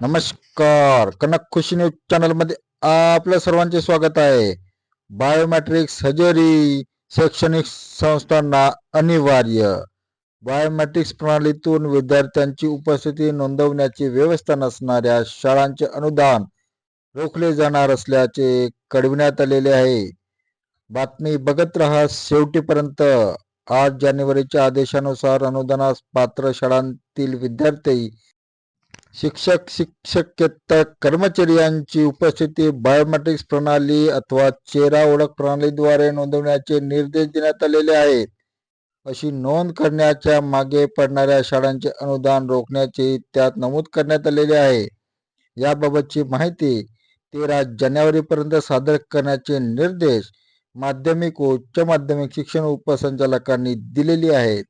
नमस्कार. कनक खुशी न्यूज चॅनलमध्ये आपल्या सर्वांचे स्वागत आहे. बायोमॅट्रिक्स हजेरी शैक्षणिक संस्थांना अनिवार्य. बायोमॅट्रिक्स प्रणालीतून विद्यार्थ्यांची उपस्थिती नोंदवण्याची व्यवस्था नसणाऱ्या शाळांचे अनुदान रोखले जाणार असल्याचे कळविण्यात आलेले आहे. बातमी बघत रहा शेवटीपर्यंत. आठ जानेवारीच्या आदेशानुसार अनुदानास पात्र शाळांतील विद्यार्थी शिक्षक शिक्षकेतर कर्मचारी यांची उपस्थिती बायोमेट्रिक्स प्रणाली अथवा चेहरा ओळख प्रणालीद्वारे नोंदवण्याचे निर्देश देण्यात आलेले आहेत. अशी नोंद करण्याच्या मागे पडणाऱ्या शाळांचे अनुदान रोखण्याचे त्यात नमूद करण्यात आलेले आहे. याबाबतची माहिती तेरा जानेवारीपर्यंत सादर करण्याचे निर्देश माध्यमिक व उच्च माध्यमिक शिक्षण उपसंचालकांनी दिलेली आहेत.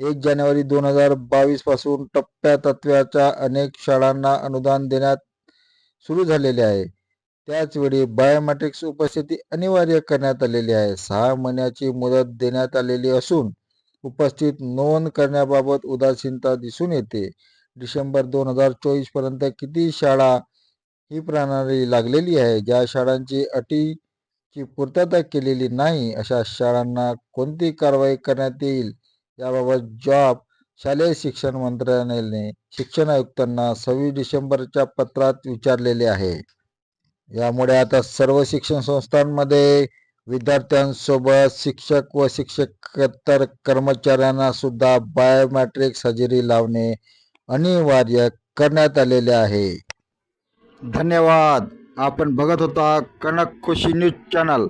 एक जानेवारी दोन हजार बावीसपासून टप्प्या तत्त्वाच्या अनेक शाळांना अनुदान देण्यात सुरू झालेले आहे. त्याचवेळी बायोमेट्रिक्स उपस्थिती अनिवार्य करण्यात आलेली आहे. सहा महिन्याची मुदत देण्यात आलेली असून उपस्थित नोंद करण्याबाबत उदासीनता दिसून येते. डिसेंबर दोन हजार चोवीसपर्यंत किती शाळा ही प्रणाली लागलेली आहे? ज्या शाळांची अटीची पूर्तता केलेली नाही अशा शाळांना कोणती कारवाई करण्यात येईल? याबाबत जॉब शालेय शिक्षण मंत्रालयाने शिक्षण आयुक्तांना सव्वीस डिसेंबरच्या पत्रात विचारलेले आहे. यामुळे आता सर्व शिक्षण संस्थांमध्ये विद्यार्थ्यांसोबत शिक्षक व शिक्षकेतर कर्मचाऱ्यांना सुद्धा बायोमॅट्रिक्स हजेरी लावणे अनिवार्य करण्यात आलेले आहे. धन्यवाद. आपण बघत होता Kanak Khushi news channel.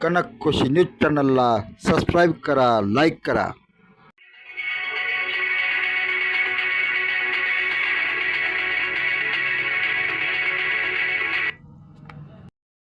Kanak Khushi news चॅनलला सबस्क्राईब करा लाईक करा.